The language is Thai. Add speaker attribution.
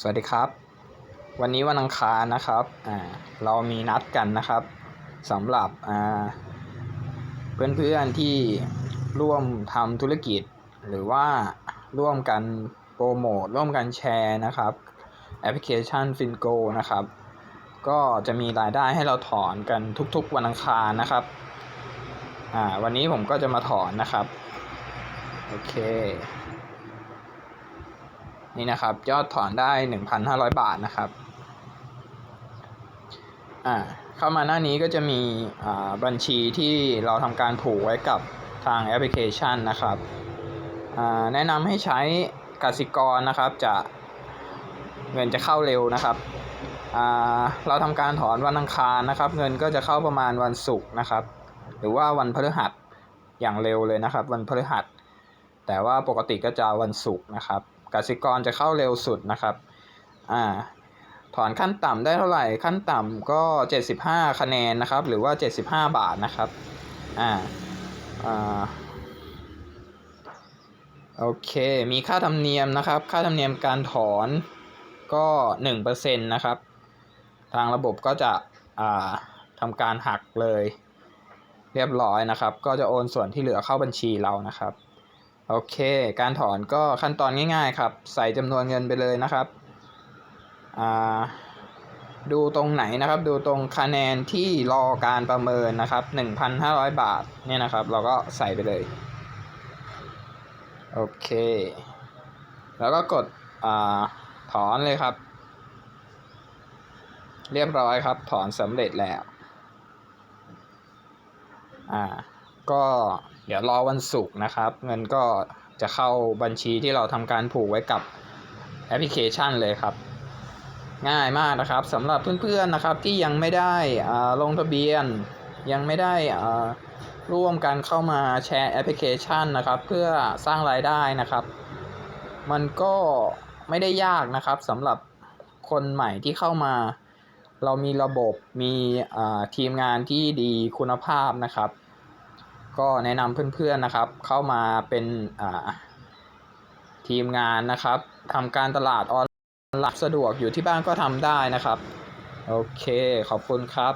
Speaker 1: สวัสดีครับ วันนี้วันอังคารนะครับอ่าเรามีนัดกันนะครับสำหรับอ่าเพื่อนๆที่ร่วมทำธุรกิจ หรือว่าร่วมกันโปรโมทร่วมกันแชร์นะครับแอปพลิเคชัน Fingo นะครับ ก็จะมีรายได้ให้เราถอนกันทุกๆวันอังคารนะครับอ่าวันนี้ผมก็จะมาถอนนะครับ โอเค นี่นะครับ ยอดถอนได้ 1,500 บาทนะครับอ่าเข้ามาหน้านี้ก็จะมีอ่าบัญชีที่เราทำการผูกไว้กับทางแอปพลิเคชันนะครับอ่าแนะนำให้ใช้กสิกรนะครับจะเงินจะเข้าเร็วนะครับอ่าเราทำการถอนวันอังคารนะครับ เงินก็จะเข้าประมาณวันศุกร์นะครับ หรือว่าวันพฤหัสอย่างเร็วเลยนะครับ วันพฤหัส แต่ว่าปกติก็จะวันศุกร์นะครับ กสิกรจะเข้าเร็วสุดนะครับอ่าถอนขั้นต่ำได้เท่าไหร่ ขั้นต่ำก็ 75 คะแนนนะครับ หรือว่า 75 บาทนะครับ อ่า อ่า โอเค มีค่าธรรมเนียมนะครับ ค่าธรรมเนียมการถอนก็ 1%นะครับ ทางระบบก็จะ อ่าทำการหักเลย เรียบร้อยนะครับ ก็จะโอนส่วนที่เหลือเข้าบัญชีเรานะครับ โอเค การถอนก็ขั้นตอนง่าย ๆ ครับ ใส่จำนวนเงินไปเลยนะครับอ่าดูตรงไหนนะครับ ดูตรงคะแนนที่รอการประเมินนะครับ 1,500 บาทเนี่ยนะครับ เราก็ใส่ไปเลย โอเค แล้วก็กดอ่าถอนเลยครับ เรียบร้อยครับ ถอนสำเร็จแล้ว อ่า ก็ เดี๋ยวรอวันศุกร์นะครับ เงินก็จะเข้าบัญชีที่เราทำการผูกไว้กับแอปพลิเคชันเลยครับ ง่ายมากนะครับสำหรับเพื่อนๆนะครับที่ยังไม่ได้ลงทะเบียน ยังไม่ได้ร่วมกันเข้ามาแชร์แอปพลิเคชันนะครับ เพื่อสร้างรายได้นะครับ มันก็ไม่ได้ยากนะครับสำหรับคนใหม่ที่เข้ามา เรามีระบบมีทีมงานที่ดีคุณภาพนะครับ ก็แนะนำเพื่อนๆนะครับ เข้ามาเป็นทีมงานนะครับทำการตลาดออนไลน์สะดวกอยู่ที่บ้านก็ทำได้นะครับ โอเคขอบคุณครับ